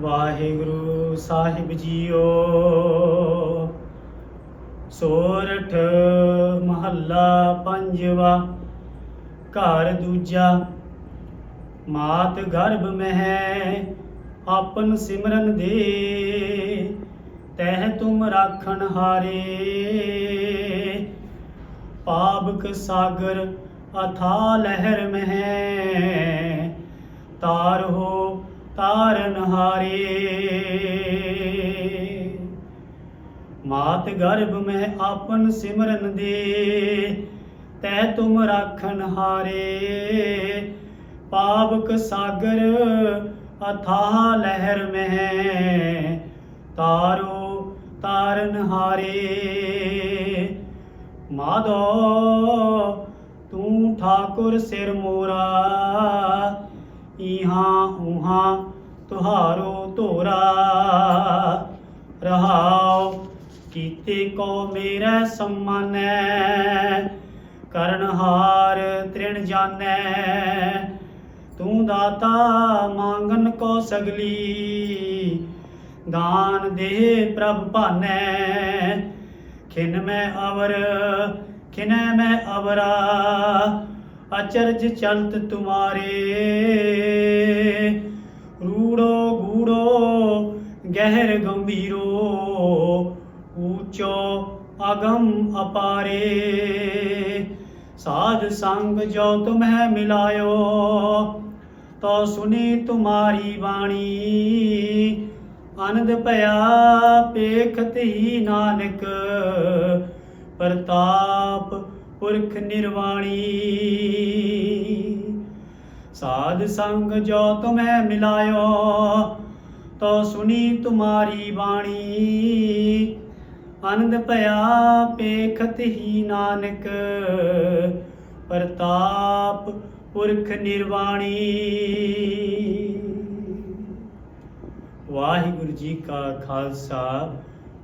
ਵਾਹਿਗੁਰੂ ਸਾਹਿਬ JIO. ਸੋਰਠ ਮਹੱਲਾ ਪੰਜਵਾ, ਘਰ ਦੂਜਾ, ਮਾਤ ਗਰਭ ਮਹਿ, ਆਪਨ ਸਿਮਰਨ ਦੇ, ਤਹਿ ਤੁਮ ਰਾਖਣ ਹਾਰੇ। ਪਾਵਕ ਸਾਗਰ ਅਥਾ ਲਹਿਰ ਮਹਿ ਮਾਤ ਗਰਭ ਮੈਂ ਆਪਨ ਸਿਮਰਨ ਦੇ, ਤੈ ਤੁਮ ਰਾਖਣ ਹਾਰੇ। ਪਾਵਕ ਸਾਗਰ ਅਥਾਹ ਲਹਿਰ ਮਹਿ, ਤਾਰੋ ਤਾਰਨ ਹਾਰੇ। ਮਾਧੋ, ਤੂੰ ਠਾਕੁਰ ਸਿਰ ਮੋਰਾ ਇਹਾਂ ਉਹਾਂ ਤੁਹਾਰੋ ਤੋਰਾ ਕੀਤੇ ਕੋ ਮੇਰਾ ਸਮਾਨੈ ਕਰਨਹਾਰ ਤ੍ਰਿਣ ਜਾਣੈ। ਤੂੰ ਦਾਤਾ ਮੰਗਨ ਕੋ ਸਗਲੀ। ਦਾਨ ਦੇ ਪ੍ਰਭ ਭਾਨੈ। ਖਿਨ ਮੈਂ ਅਵਰ, ਖਿਨੈ ਮੈਂ ਅਵਰਾ। ਅਚਰਜ ਚਲਤ ਤੁਮਾਰੇ। ਊਚੋ ਅਗਮ ਅਪਾਰੇ। ਸਾਧ ਸੰਗ ਜੋ ਤੁਮਹਿ ਮਿਲਾਇਓ, ਤੋ ਸੁਨੀ ਤੁਮਾਰੀ ਬਾਣੀ। ਆਨੰਦ ਭਇਆ ਪੇਖਤ ਹੀ ਨਾਨਕ, ਪ੍ਰਤਾਪ ਪੁਰਖ ਨਿਰਵਾਣੀ। ਸਾਧ ਸੰਗ ਜੋ ਤੁਮੈ ਮਿਲਾਇਓ, ਤੋ ਸੁਨੀ ਤੁਮਾਰੀ ਬਾਣੀ। ਆਨੰਦ ਭਇਆ ਪੇਖਤ ਹੀ ਨਾਨਕ, ਪ੍ਰਤਾਪ ਪੁਰਖ ਨਿਰਵਾਣੀ। ਵਾਹਿਗੁਰੂ ਜੀ ਕਾ ਖਾਲਸਾ,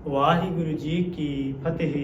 ਵਾਹਿਗੁਰੂ ਜੀ ਕੀ ਫਤਿਹ।